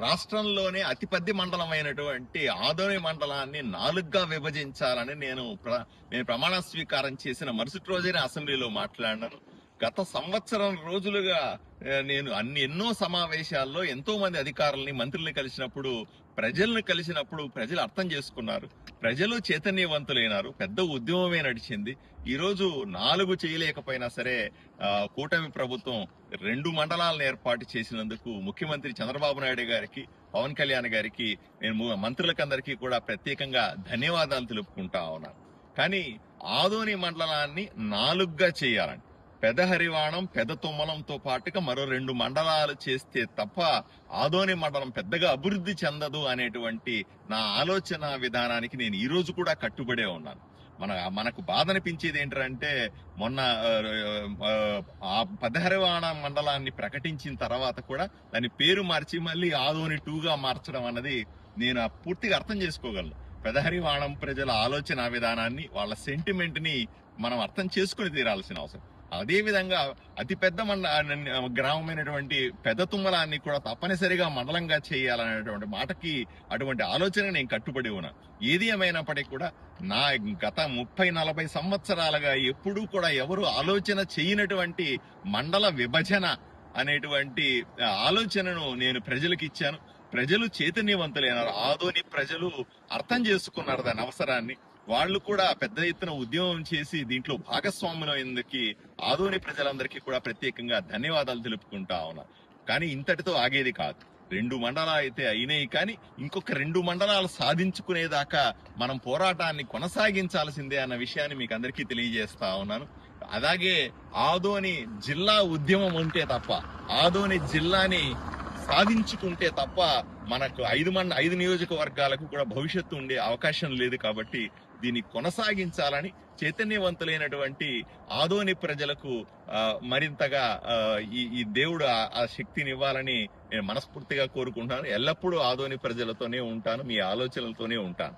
రాష్ట్రంలోనే అతిపెద్ద అయినటువంటి ఆదోని మండలాన్ని నాలుగుగా విభజించాలని నేను ప్ర- నేను ప్రమాణ స్వీకారం చేసిన మరుసటి రోజునే అసెంబ్లీలో మాట్లాడినాను. గత సంవత్సరం రోజులుగా నేను అన్ని ఎన్నో సమావేశాల్లో ఎంతో మంది అధికారుల్ని మంత్రుల్ని కలిసినప్పుడు ప్రజల్ని కలిసినప్పుడు ప్రజలు అర్థం చేసుకున్నారు. ప్రజలు చైతన్యవంతులైనారు పెద్ద ఉద్యమమే నడిచింది. ఈ రోజు నాలుగు చేయలేకపోయినా సరే కూటమి ప్రభుత్వం రెండు మండలాలను ఏర్పాటు చేసినందుకు ముఖ్యమంత్రి చంద్రబాబు నాయుడు గారికి పవన్ కళ్యాణ్ గారికి నేను మంత్రులకందరికీ కూడా ప్రత్యేకంగా ధన్యవాదాలు తెలుపుకుంటా ఉన్నాను. కానీ ఆదోని మండలాన్ని నాలుగుగా చేయాలండి పెద హరివాణం పెద తుమ్మలంతో పాటుగా మరో రెండు మండలాలు చేస్తే తప్ప ఆదోని మండలం పెద్దగా అభివృద్ధి చెందదు అనేటువంటి నా ఆలోచన విధానానికి నేను ఈ రోజు కూడా కట్టుబడే ఉన్నాను. మన మనకు బాధ అనిపించేది ఏంటంటే మొన్న ఆ, ఆ, పదహరివాణ మండలాన్ని ప్రకటించిన తర్వాత కూడా దాని పేరు మార్చి మళ్ళీ ఆదోని టూగా మార్చడం అన్నది నేను ఆ పూర్తిగా అర్థం చేసుకోగలను. పెదహరివాణం ప్రజల ఆలోచన విధానాన్ని వాళ్ళ సెంటిమెంట్ని మనం అర్థం చేసుకుని తీరాల్సిన అవసరం. అదే విధంగా అతిపెద్ద మండ గ్రామమైనటువంటి పెద్ద తుమ్మలాన్ని కూడా తప్పనిసరిగా మండలంగా చేయాలనేటువంటి మాటకి అటువంటి ఆలోచన నేను కట్టుబడి ఉన్నాను ఏది ఏమైనప్పటికీ కూడా నా గత ముప్పై నలభై సంవత్సరాలుగా ఎప్పుడూ కూడా ఎవరు ఆలోచన చేయనటువంటి మండల విభజన అనేటువంటి ఆలోచనను నేను ప్రజలకు ఇచ్చాను. ప్రజలు చైతన్యవంతులైనారు. ఆదోని ప్రజలు అర్థం చేసుకున్నారు దాని అవసరాన్ని. వాళ్ళు కూడా పెద్ద ఎత్తున ఉద్యమం చేసి దీంట్లో భాగస్వాములైనందుకు ఆదోని ప్రజలందరికీ కూడా ప్రత్యేకంగా ధన్యవాదాలు తెలుపుకుంటా ఉన్నా. కానీ ఇంతటితో ఆగేది కాదు. రెండు మండలాలు అయితే అయినాయి కానీ ఇంకొక రెండు మండలాలు సాధించుకునేదాకా మనం పోరాటాన్ని కొనసాగించాల్సిందే అన్న విషయాన్ని మీకు అందరికీ తెలియజేస్తా ఉన్నాను. అలాగే ఆదోని జిల్లా ఉద్యమం ఉంటే తప్ప ఆదోని జిల్లాని సాధించుకుంటే తప్ప మనకు ఐదు మంది ఐదు నియోజకవర్గాలకు కూడా భవిష్యత్తు ఉండే అవకాశం లేదు కాబట్టి దీన్ని కొనసాగించాలని చైతన్యవంతులైనటువంటి ఆదోని ప్రజలకు ఆ, మరింతగా ఆ, ఈ ఈ దేవుడు ఆ- ఆ శక్తిని ఇవ్వాలని నేను మనస్ఫూర్తిగా కోరుకుంటాను ఎల్లప్పుడూ ఆదోని ప్రజలతోనే ఉంటాను మీ ఆలోచనలతోనే ఉంటాను.